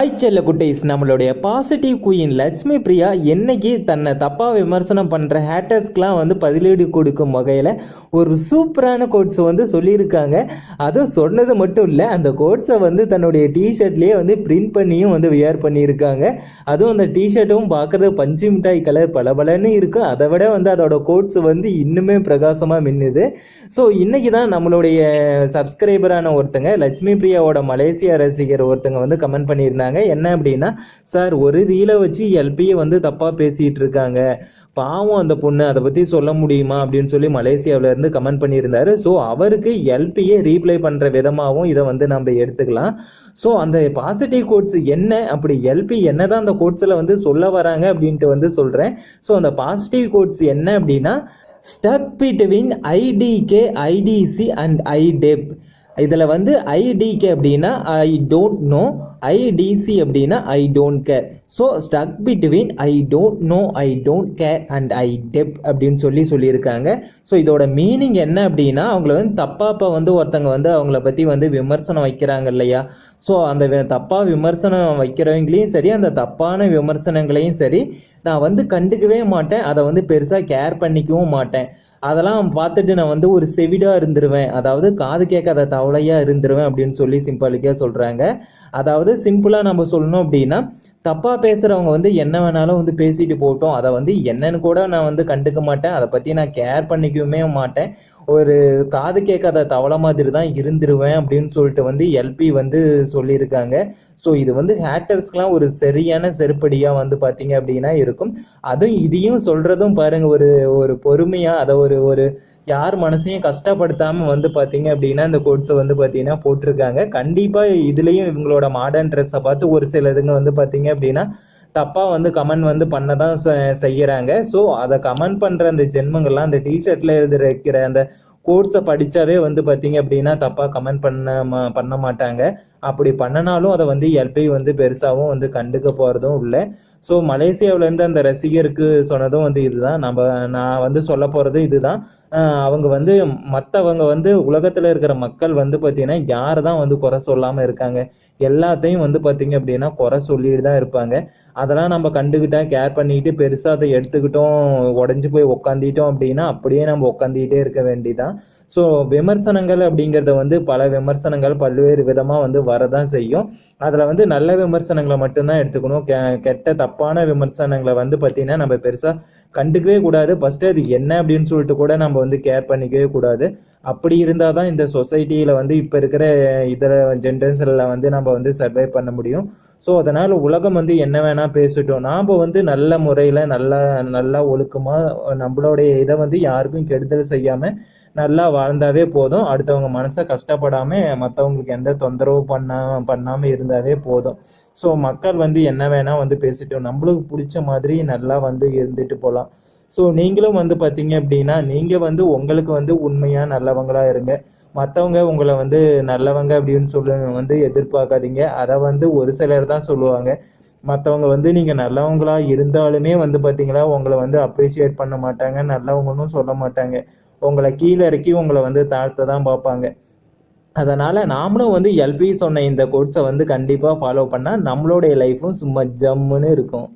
Hi செல்ல குட்டீஸ் நம்மளுடைய பாசிட்டிவ் குயின் லட்சுமி பிரியா என்னைக்கு தன்னை தப்பாக விமர்சனம் பண்ணுற ஹேட்டர்ஸ்க்கெலாம் வந்து பதிலீடு கொடுக்கும் வகையில் ஒரு சூப்பரான கோட்ஸை வந்து சொல்லியிருக்காங்க. அதுவும் சொன்னது மட்டும் இல்லை அந்த கோட்ஸை வந்து தன்னுடைய டிஷர்ட்லேயே வந்து பிரிண்ட் பண்ணியும் வந்து வியர் பண்ணியிருக்காங்க. அதுவும் அந்த டிஷர்ட்டும் பார்க்குறது பஞ்சு மிட்டாய் கலர் பளபளன்னு இருக்கும் அதை விட வந்து அதோட கோட்ஸ் வந்து இன்னுமே பிரகாசமாக மின்னுது. ஸோ இன்றைக்கி தான் நம்மளுடைய சப்ஸ்கிரைபரான ஒருத்தங்க லட்சுமி பிரியாவோட மலேசியா ரசிகர் ஒருத்தங்க வந்து கமெண்ட் பண்ணியிருந்தாங்க. என்ன அப்படின்னா சார் ஒரு ரீலை வச்சு எல்பியை வந்து தப்பாக பேசிகிட்டு இருக்காங்க பாவம் அந்த பொண்ணு. அதை பற்றி சொல்ல முடியுமா? அப்படின்னு சொல்லி மலேசியாவிலேருந்து கமெண்ட் பண்ணியிருந்தாரு. ஸோ அவருக்கு எல்பியை ரீப்ளை பண்ணுற விதமாகவும் இதை வந்து நம்ம எடுத்துக்கலாம். ஸோ அந்த பாசிட்டிவ் கோட்ஸ் என்ன? அப்படி எல்பி என்ன தான் அந்த கோட்ஸில் வந்து சொல்ல வராங்க அப்படின்ட்டு வந்து சொல்கிறேன் ஸோ அந்த பாசிட்டிவ் கோட்ஸ் என்ன அப்படின்னா stuck between IDK IDC and IDEP இதில் வந்து ஐடிகே அப்படின்னா ஐ டோன்ட் நோ ஐடிசி அப்படின்னா I don't care so stuck between I don't know I don't care and I dep அப்படின்னு சொல்லி சொல்லியிருக்காங்க. ஸோ இதோட மீனிங் என்ன அப்படின்னா அவங்கள வந்து தப்பாக இப்போ வந்து ஒருத்தங்க வந்து அவங்கள பற்றி வந்து விமர்சனம் வைக்கிறாங்க இல்லையா? ஸோ அந்த வி- விமர்சனம் வைக்கிறவங்களையும் சரி அந்த தப்பான விமர்சனங்களையும் சரி நான் வந்து கண்டுக்கவே மாட்டேன். அதை வந்து பெருசாக கேர் பண்ணிக்கவும் மாட்டேன். அதெல்லாம் பார்த்துட்டு நான் வந்து ஒரு செவிடாக இருந்துருவேன். அதாவது காது கேட்காத தவளையாக இருந்துருவேன் அப்படின்னு சொல்லி சிம்பாலிக்காக சொல்கிறாங்க அதாவது சிம்பிளாக நம்ம சொல்லணும் அப்படின்னா தப்பாக பேசுகிறவங்க வந்து என்ன வேணாலும் வந்து பேசிட்டு போட்டோம் அதை வந்து என்னன்னு கூட நான் வந்து கண்டுக்க மாட்டேன். அதை பற்றி நான் கேர் பண்ணிக்கவே மாட்டேன். ஒரு காது கேட்காத தவளை மாதிரி தான் இருந்துருவேன் அப்படின்னு சொல்லிட்டு வந்து எல்பி வந்து சொல்லியிருக்காங்க. ஸோ இது வந்து ஹேட்டர்ஸ்க்குலாம் ஒரு சரியான செருப்படியாக வந்து பார்த்தீங்க அப்படின்னா இருக்கும். அதுவும் இதையும் சொல்கிறதும் பாருங்கள் ஒரு ஒரு பொறுமையாக அதை ஒரு ஒரு யார் மனசையும் கஷ்டப்படுத்தாமல் வந்து பார்த்தீங்க அப்படின்னா இந்த கோட்ஸை வந்து பார்த்தீங்கன்னா போட்டிருக்காங்க. கண்டிப்பாக இதுலேயும் இவங்களோட மாடர்ன் ட்ரெஸ்ஸை பார்த்து ஒரு சில இதுங்க வந்து பார்த்தீங்க அப்படின்னா தப்பாக வந்து கமெண்ட் வந்து பண்ண தான் செய்கிறாங்க ஸோ அதை கமெண்ட் பண்ணுற அந்த ஜென்மங்கள்லாம் அந்த டிஷர்ட்டில் எழுதுகிற அந்த கோட்ஸை படித்தாவே வந்து பார்த்தீங்க அப்படின்னா தப்பாக கமெண்ட் பண்ண மா- பண்ண மாட்டாங்க. அப்படி பண்ணனாலும் அதை வந்து எல்பி வந்து பெருசாகவும் வந்து கண்டுக்க போகிறதும் இல்லை. ஸோ மலேசியாவிலேருந்து அந்த ரசிகருக்கு சொன்னதும் வந்து இதுதான். நம்ம நான் வந்து சொல்ல போகிறது இதுதான். அவங்க வந்து மற்றவங்க வந்து உலகத்தில் இருக்கிற மக்கள் வந்து பார்த்தீங்கன்னா யார் தான் வந்து குறை சொல்லாமல் இருக்காங்க. எல்லாத்தையும் வந்து பார்த்தீங்க அப்படின்னா குறை சொல்லிட்டு தான் இருப்பாங்க. அதெல்லாம் நம்ம கண்டுக்கிட்டா கேர் பண்ணிக்கிட்டு பெருசாக அதை எடுத்துக்கிட்டோம் உடஞ்சி போய் உக்காந்திட்டோம் அப்படின்னா அப்படியே நம்ம உக்காந்துக்கிட்டே இருக்க வேண்டிதான் ஸோ விமர்சனங்கள் அப்படிங்கிறத வந்து பல விமர்சனங்கள் பல்வேறு விதமாக வந்து வரதான் செய்யும். அதில் வந்து நல்ல விமர்சனங்களை மட்டும்தான் எடுத்துக்கணும். கெ கெட்ட தப்பான விமர்சனங்களை வந்து பார்த்தீங்கன்னா நம்ம பெருசாக கண்டுக்கவே கூடாது. ஃபஸ்ட்டு அது என்ன அப்படின்னு சொல்லிட்டு கூட நம்ம வந்து கேர் பண்ணிக்கவே கூடாது. அப்படி இருந்தால் தான் இந்த சொசைட்டியில் வந்து இப்போ இருக்கிற இதர ஜென்ரேஷனில் வந்து நம்ம வந்து சர்வை பண்ண முடியும். ஸோ அதனால் உலகம் வந்து என்ன வேணால் பேசிட்டோம். நாம் வந்து நல்ல முறையில் நல்லா நல்லா ஒழுக்கமாக நம்மளுடைய இதை வந்து யாருக்கும் கெடுதல் செய்யாமல் நல்லா வாழ்ந்தாவே போதும். அடுத்தவங்க மனசை கஷ்டப்படாமல் மற்றவங்களுக்கு எந்த தொந்தரவும் பண்ணா பண்ணாமல் இருந்தாவே போதும். ஸோ மக்கள் வந்து என்ன வேணால் வந்து பேசிட்டோம் நம்மளுக்கு பிடிச்ச மாதிரி நல்லா வந்து இருந்துட்டு போகலாம் ஸோ நீங்களும் வந்து பார்த்தீங்க அப்படின்னா நீங்கள் வந்து உங்களுக்கு வந்து உண்மையாக நல்லவங்களாக இருங்க. மற்றவங்க உங்களை வந்து நல்லவங்க அப்படின்னு சொல்ல வந்து எதிர்பார்க்காதீங்க. அதை வந்து ஒரு சிலர் தான் சொல்லுவாங்க. மற்றவங்க வந்து நீங்கள் நல்லவங்களா இருந்தாலுமே வந்து பார்த்தீங்களா உங்களை வந்து அப்ரிஷியேட் பண்ண மாட்டாங்க நல்லவங்கன்னு சொல்ல மாட்டாங்க. உங்களை கீழே இறக்கி உங்களை வந்து தாழ்த்த தான் பார்ப்பாங்க. அதனால் நாமளும் வந்து எல்பி சொன்ன இந்த கோட்ஸை வந்து கண்டிப்பாக ஃபாலோ பண்ணால் நம்மளுடைய லைஃப்பும் சும்மா ஜம்முன்னு இருக்கும்.